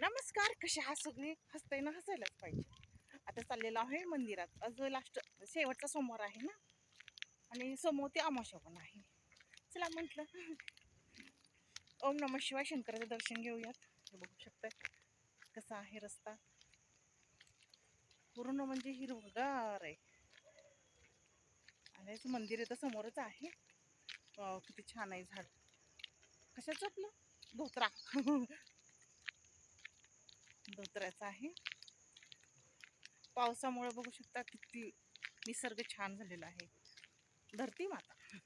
नमस्कार कसे हा सगळे? हसताय ना हसायलाच पाहिजे. आता चाललेलो आहे मंदिरात. आज लास्ट शेवटचा सोमवार आहे ना? आणि समोर ते अमाशा पण आहे. चला म्हटलं. ओम नम शिवाय शंकराचं दर्शन घेऊयात. हे बघू शकताय. कसा आहे रस्ता? पूर्ण म्हणजे हिरवगार आहे. आणि याचं मंदिर आहे तर समोरच आहे. किती छान आहे झाड. कशाचं आपलं? धोत्रा. धोत्र्याचं आहे. पावसामुळे बघू शकता किती निसर्ग छान झालेला आहे. धरती माता.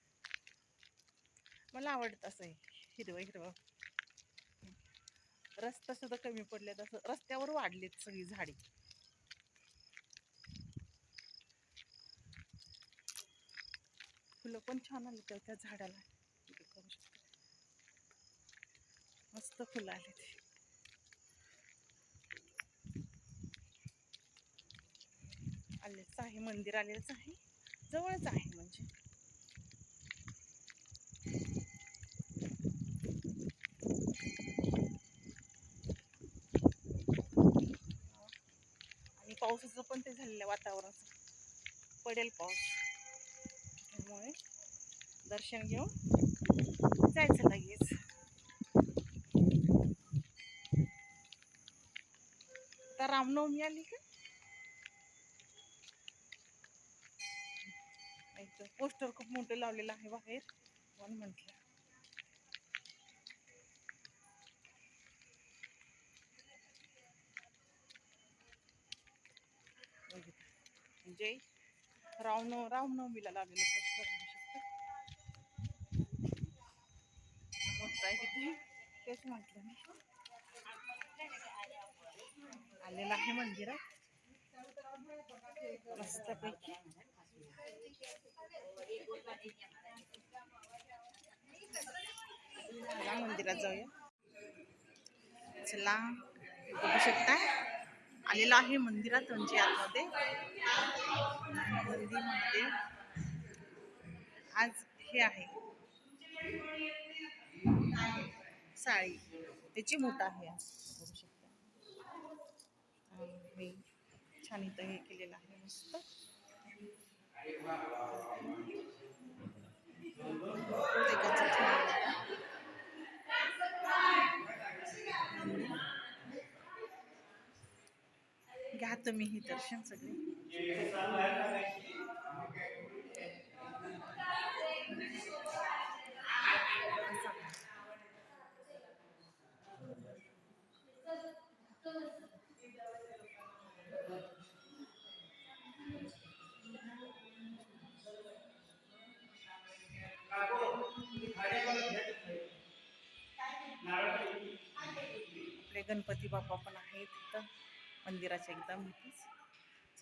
मला आवडत असं आहे हिरवं हिरवं. रस्ता सुद्धा कमी पडलेत असं रस्त्यावर वाढलेत सगळी झाडी. फुलं पण छान आली त्या त्या झाडाला. करू शकतो. मस्त फुलं आली आलेच आहे मंदिर आलेलंच आहे. जवळच आहे म्हणजे. आणि पावसाचं पण ते झालेलं वातावरणाचं. पडेल पाऊस. त्यामुळे दर्शन घेऊन जायचं लगेच. आता रामनवमी आली का? एक पोस्टर खूप मोठं लावलेलं आहे बाहेर. म्हणून म्हटलं म्हणजे जय रामनव रामनवमीला लावलेलं पोस्टर म्हणू शकता. मोठं आहे किती? तेच म्हटलं मी. आलेलं आहे मंदिरात. मस्तपैकी. चला मंदिरात जाऊया. चला बघू शकता. आलेला आहे मंदिरात म्हणजे आतमध्ये मंदिरमध्ये. आज हे आहे. साळी. त्याची मोठा आहे आज बघू शकता. छान इथं हे केलेलं आहे मस्त. घ्या तुम्ही हे दर्शन सगळे. आपले गणपती बाप्पा पण आहेत तिथं. मंदिराच्या एकदम इथेच.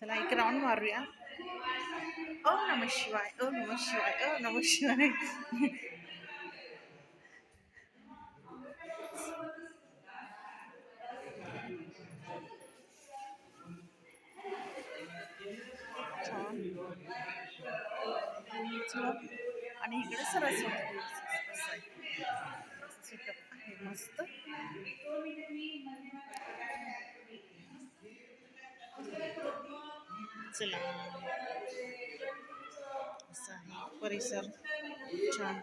चला एक राऊंड मारूया. ओ नम शिवाय ओ नम शिवाय ओ नम शिवाय. छान चला. आणि इकडे सरस्वती. मस्त. चला. असा परिसर छान.